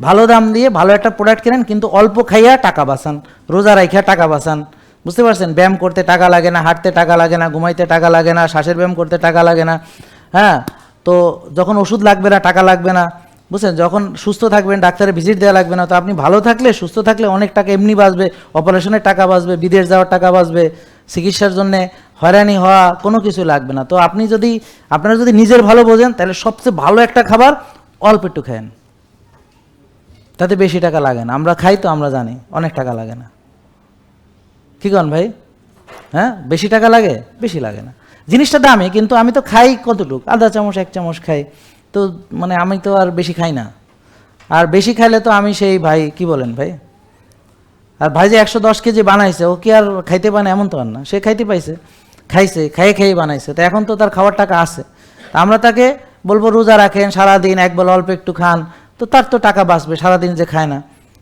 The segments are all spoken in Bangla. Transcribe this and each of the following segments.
ভালো দাম দিয়ে ভালো একটা প্রোডাক্ট কেনেন, কিন্তু অল্প খাইয়া টাকা বাঁচান, রোজা রাইখা টাকা বাঁচান। বুঝতে পারছেন? ব্যায়াম করতে টাকা লাগে না, হাঁটতে টাকা লাগে না, ঘুমাইতে টাকা লাগে না, শ্বাসের ব্যায়াম করতে টাকা লাগে না হ্যাঁ? তো যখন ওষুধ লাগবে না, টাকা লাগবে না, বুঝছেন? যখন সুস্থ থাকবেন, ডাক্তারের ভিজিট দেওয়া লাগবে না, তো আপনি ভালো থাকলে, সুস্থ থাকলে অনেক টাকা এমনি বাঁচবে, অপারেশনের টাকা বাঁচবে, বিদেশ যাওয়ার টাকা বাঁচবে, চিকিৎসার জন্য হয়রানি হওয়া কোনো কিছু লাগবে না। তো আপনি যদি, আপনারা যদি নিজের ভালো বোঝেন, তাহলে সবচেয়ে ভালো একটা খাবার অল্প একটু খায়েন তাতে বেশি টাকা লাগে না। আমরা খাই তো, আমরা জানি, অনেক টাকা লাগে না। কি কন ভাই? হ্যাঁ? বেশি টাকা লাগে? বেশি লাগে না। জিনিসটা দামি, কিন্তু আমি তো খাই কতটুকু? আধা চামচ, এক চামচ খাই। তো মানে আমি তো আর বেশি খাই না। আর বেশি খাইলে তো আমি সেই ভাই, কি বলেন ভাই? আর ভাই যে একশো দশ কেজি বানাইছে, ও কি আর খাইতে পারে এমন তো আর না। সে খাইতে পাইছে, খাইছে, খাইয়ে খেয়ে বানাইছে। তো এখন তো তার খাওয়ার টাকা আছে। আমরা তাকে বলব, রোজা রাখেন, সারাদিন একবেলা অল্প একটু খান। তো তার তো টাকা বাঁচবে, সারাদিন যে খায় না।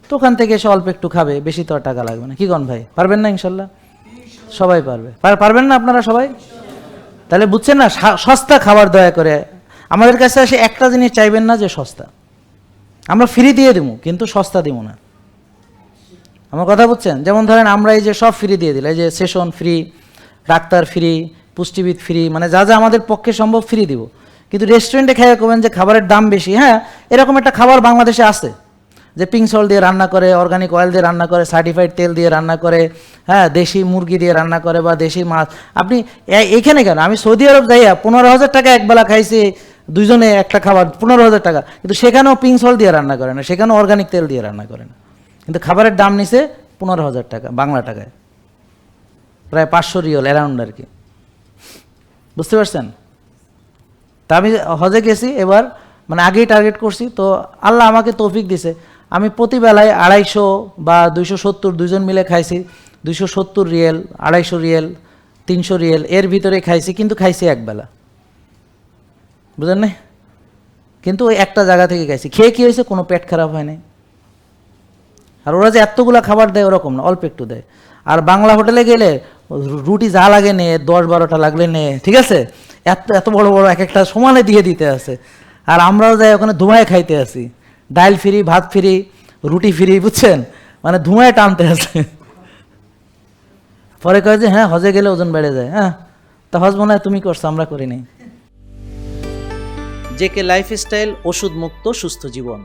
তো ওখান থেকে এসে অল্প একটু খাবে, বেশি তো আর টাকা লাগবে না। কি কন ভাই, পারবেন না ইনশাল্লাহ? সবাই পারবে। পারবেন না আপনারা সবাই? তাহলে বুঝছেন না সস্তা খাবার দয়া করে। আমাদের কাছে এসে একটা জিনিস চাইবেন না যে সস্তা। আমরা ফ্রি দিয়ে দেবো কিন্তু সস্তা দিব না। আমার কথা বুঝছেন? যেমন ধরেন আমরা এই যে সব ফ্রি দিয়ে এই যে সেশন ফ্রি ডাক্তার ফ্রি পুষ্টিবিদ ফ্রি মানে যা যা আমাদের পক্ষে সম্ভব ফ্রি দিব। কিন্তু রেস্টুরেন্টে খেয়ে করবেন যে খাবারের দাম বেশি হ্যাঁ? এরকম একটা খাবার বাংলাদেশে আছে, যে পিঙ্ক সল দিয়ে রান্না করে অর্গানিক অয়েল দিয়ে রান্না করে সার্টিফাইড তেল দিয়ে রান্না করে হ্যাঁ দেশি মুরগি দিয়ে রান্না করে বা দেশি মাছ। আপনি এখানে কেন? আমি সৌদি আরব যাইয়া পনেরো হাজার টাকা একবেলা খাইছি দুজনে একটা খাবার, পনেরো হাজার টাকা। কিন্তু সেখানেও পিঙ্ক সল দিয়ে রান্না করে না, সেখানেও অর্গানিক তেল দিয়ে রান্না করে না। কিন্তু খাবারের দাম নিছে পনেরো হাজার টাকা, বাংলা টাকায়। প্রায় পাঁচশো রিয়ল অ্যারাউন্ড আর কি। বুঝতে পারছেন? তা আমি হজে গেছি, এবার মানে আগেই টার্গেট করছি, তো আল্লাহ আমাকে তৌফিক দিছে। আমি প্রতিবেলায় আড়াইশো বা দুইশো সত্তর দুজন মিলে খাইছি, দুইশো সত্তর রিয়েল, আড়াইশো রিয়েল, তিনশো রিয়েল, এর ভিতরে খাইছি, কিন্তু খাইছি একবেলা বুঝলেন না কিন্তু ওই একটা জায়গা থেকে খাইছি। খেয়ে কী হয়েছে? কোনো পেট খারাপ হয় নাই। আর ওরা যে এতগুলা খাবার দেয় ওরকম না, অল্প একটু দেয়। আর বাংলা হোটেলে গেলে রুটি যা লাগে নে, দশ বারোটা লাগলে নে, ঠিক আছে? এত এত বড় বড় এক একটা সমানে দিয়ে দিতে আছে। আর আমরাও যাই ওখানে ধুমায় খাইতে আসি। ডাইল ফ্রি, ভাত ফ্রি, রুটি ফ্রি, বুঝছেন? মানে ধুমায় টানতে আছে পরে কয় যে হ্যাঁ হজে গেলে ওজন বেড়ে যায় হ্যাঁ? তা হজ মনে হয় তুমি করছ, আমরা করিনি জেকে লাইফস্টাইল ওষুধ মুক্ত সুস্থ জীবন।